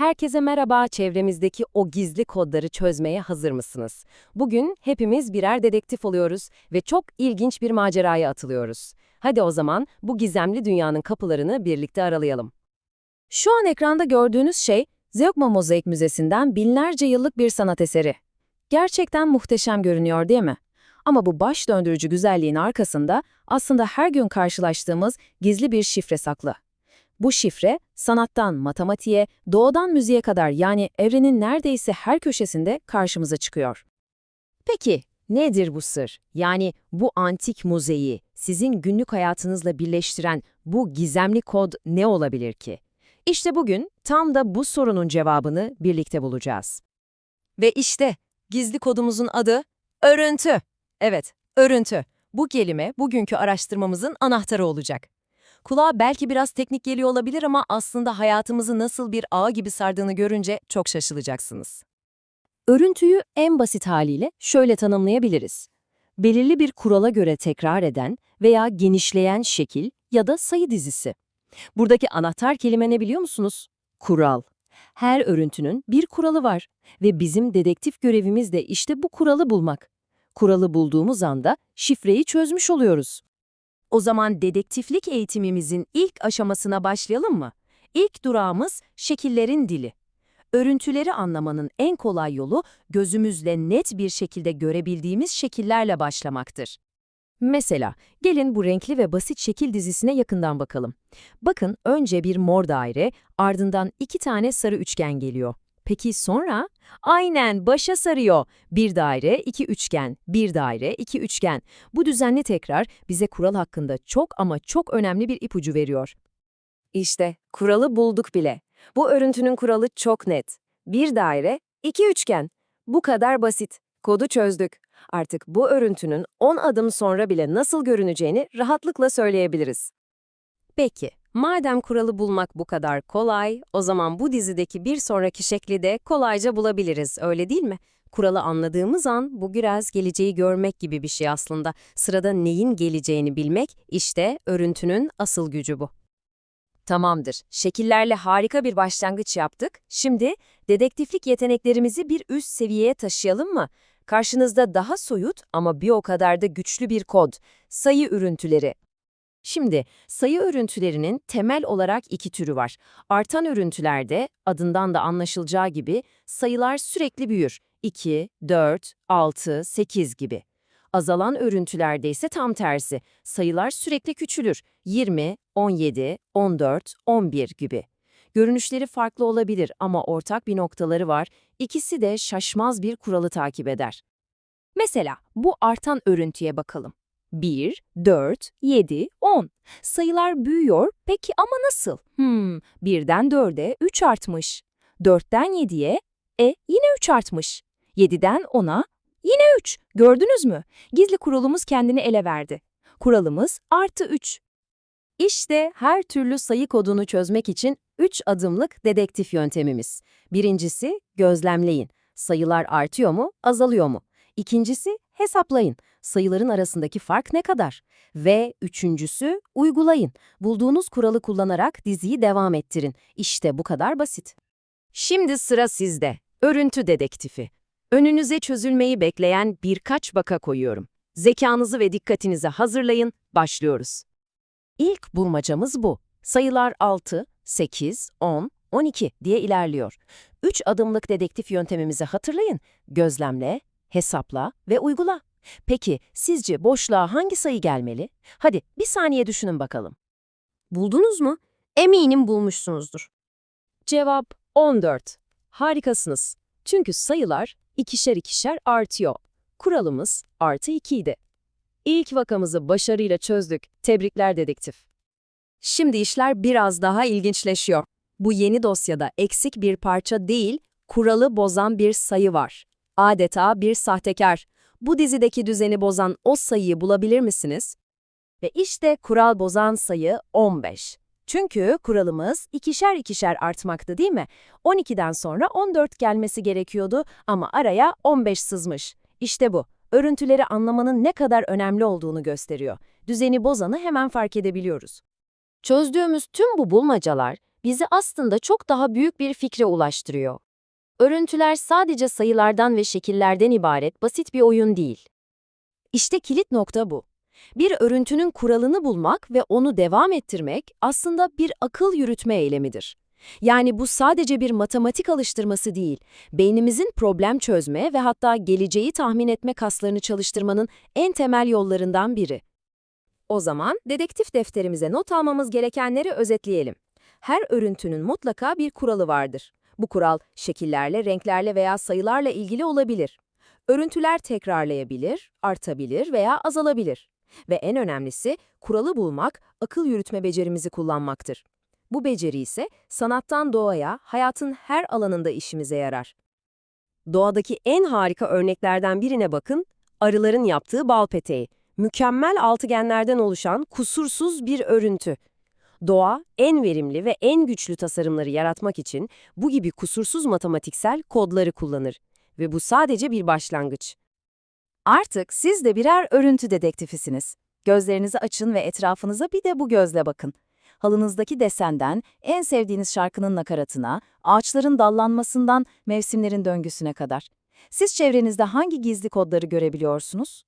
Herkese merhaba, çevremizdeki o gizli kodları çözmeye hazır mısınız? Bugün hepimiz birer dedektif oluyoruz ve çok ilginç bir maceraya atılıyoruz. Hadi o zaman bu gizemli dünyanın kapılarını birlikte aralayalım. Şu an ekranda gördüğünüz şey, Zeugma Mozaik Müzesi'nden binlerce yıllık bir sanat eseri. Gerçekten muhteşem görünüyor değil mi? Ama bu baş döndürücü güzelliğin arkasında aslında her gün karşılaştığımız gizli bir şifre saklı. Bu şifre, sanattan matematiğe, doğadan müziğe kadar yani evrenin neredeyse her köşesinde karşımıza çıkıyor. Peki, nedir bu sır? Yani bu antik muzeyi sizin günlük hayatınızla birleştiren bu gizemli kod ne olabilir ki? İşte bugün tam da bu sorunun cevabını birlikte bulacağız. Ve işte gizli kodumuzun adı örüntü. Evet, örüntü. Bu kelime bugünkü araştırmamızın anahtarı olacak. Kulağa belki biraz teknik geliyor olabilir ama aslında hayatımızı nasıl bir ağ gibi sardığını görünce çok şaşılacaksınız. Örüntüyü en basit haliyle şöyle tanımlayabiliriz. Belirli bir kurala göre tekrar eden veya genişleyen şekil ya da sayı dizisi. Buradaki anahtar kelime ne biliyor musunuz? Kural. Her örüntünün bir kuralı var ve bizim dedektif görevimiz de işte bu kuralı bulmak. Kuralı bulduğumuz anda şifreyi çözmüş oluyoruz. O zaman dedektiflik eğitimimizin ilk aşamasına başlayalım mı? İlk durağımız şekillerin dili. Örüntüleri anlamanın en kolay yolu gözümüzle net bir şekilde görebildiğimiz şekillerle başlamaktır. Mesela, gelin bu renkli ve basit şekil dizisine yakından bakalım. Bakın önce bir mor daire, ardından iki tane sarı üçgen geliyor. Peki sonra? Aynen başa sarıyor. Bir daire, iki üçgen, bir daire, iki üçgen. Bu düzenli tekrar bize kural hakkında çok ama çok önemli bir ipucu veriyor. İşte kuralı bulduk bile. Bu örüntünün kuralı çok net. Bir daire, iki üçgen. Bu kadar basit. Kodu çözdük. Artık bu örüntünün 10 adım sonra bile nasıl görüneceğini rahatlıkla söyleyebiliriz. Peki, madem kuralı bulmak bu kadar kolay, o zaman bu dizideki bir sonraki şekli de kolayca bulabiliriz, öyle değil mi? Kuralı anladığımız an bu biraz geleceği görmek gibi bir şey aslında. Sırada neyin geleceğini bilmek, işte örüntünün asıl gücü bu. Tamamdır. Şekillerle harika bir başlangıç yaptık. Şimdi dedektiflik yeteneklerimizi bir üst seviyeye taşıyalım mı? Karşınızda daha soyut ama bir o kadar da güçlü bir kod, sayı örüntüleri. Şimdi sayı örüntülerinin temel olarak iki türü var. Artan örüntülerde adından da anlaşılacağı gibi sayılar sürekli büyür. 2, 4, 6, 8 gibi. Azalan örüntülerde ise tam tersi. Sayılar sürekli küçülür. 20, 17, 14, 11 gibi. Görünüşleri farklı olabilir ama ortak bir noktaları var. İkisi de şaşmaz bir kuralı takip eder. Mesela bu artan örüntüye bakalım. 1, 4, 7, 10. Sayılar büyüyor. Peki ama nasıl? Hmm, 1'den 4'e 3 artmış. 4'ten 7'ye e yine 3 artmış. 7'den 10'a yine 3. Gördünüz mü? Gizli kuralımız kendini ele verdi. Kuralımız artı 3. İşte her türlü sayı kodunu çözmek için 3 adımlık dedektif yöntemimiz. Birincisi gözlemleyin. Sayılar artıyor mu, azalıyor mu? İkincisi hesaplayın. Sayıların arasındaki fark ne kadar? Ve üçüncüsü uygulayın. Bulduğunuz kuralı kullanarak diziyi devam ettirin. İşte bu kadar basit. Şimdi sıra sizde. Örüntü dedektifi. Önünüze çözülmeyi bekleyen birkaç vaka koyuyorum. Zekanızı ve dikkatinizi hazırlayın, başlıyoruz. İlk bulmacamız bu. Sayılar 6, 8, 10, 12 diye ilerliyor. 3 adımlık dedektif yöntemimizi hatırlayın. Gözlemle, hesapla ve uygula. Peki sizce boşluğa hangi sayı gelmeli? Hadi bir saniye düşünün bakalım. Buldunuz mu? Eminim bulmuşsunuzdur. Cevap 14. Harikasınız. Çünkü sayılar ikişer ikişer artıyor. Kuralımız artı 2 idi. İlk vakamızı başarıyla çözdük. Tebrikler dedektif. Şimdi işler biraz daha ilginçleşiyor. Bu yeni dosyada eksik bir parça değil, kuralı bozan bir sayı var. Adeta bir sahtekar. Bu dizideki düzeni bozan o sayıyı bulabilir misiniz? Ve işte kural bozan sayı 15. Çünkü kuralımız ikişer ikişer artmaktı değil mi? 12'den sonra 14 gelmesi gerekiyordu ama araya 15 sızmış. İşte bu. Örüntüleri anlamanın ne kadar önemli olduğunu gösteriyor. Düzeni bozanı hemen fark edebiliyoruz. Çözdüğümüz tüm bu bulmacalar bizi aslında çok daha büyük bir fikre ulaştırıyor. Örüntüler sadece sayılardan ve şekillerden ibaret basit bir oyun değil. İşte kilit nokta bu. Bir örüntünün kuralını bulmak ve onu devam ettirmek aslında bir akıl yürütme eylemidir. Yani bu sadece bir matematik alıştırması değil, beynimizin problem çözme ve hatta geleceği tahmin etme kaslarını çalıştırmanın en temel yollarından biri. O zaman dedektif defterimize not almamız gerekenleri özetleyelim. Her örüntünün mutlaka bir kuralı vardır. Bu kural şekillerle, renklerle veya sayılarla ilgili olabilir. Örüntüler tekrarlayabilir, artabilir veya azalabilir. Ve en önemlisi kuralı bulmak, akıl yürütme becerimizi kullanmaktır. Bu beceri ise sanattan doğaya, hayatın her alanında işimize yarar. Doğadaki en harika örneklerden birine bakın, arıların yaptığı bal peteği. Mükemmel altıgenlerden oluşan kusursuz bir örüntü. Doğa, en verimli ve en güçlü tasarımları yaratmak için bu gibi kusursuz matematiksel kodları kullanır. Ve bu sadece bir başlangıç. Artık siz de birer örüntü dedektifisiniz. Gözlerinizi açın ve etrafınıza bir de bu gözle bakın. Halınızdaki desenden, en sevdiğiniz şarkının nakaratına, ağaçların dallanmasından mevsimlerin döngüsüne kadar. Siz çevrenizde hangi gizli kodları görebiliyorsunuz?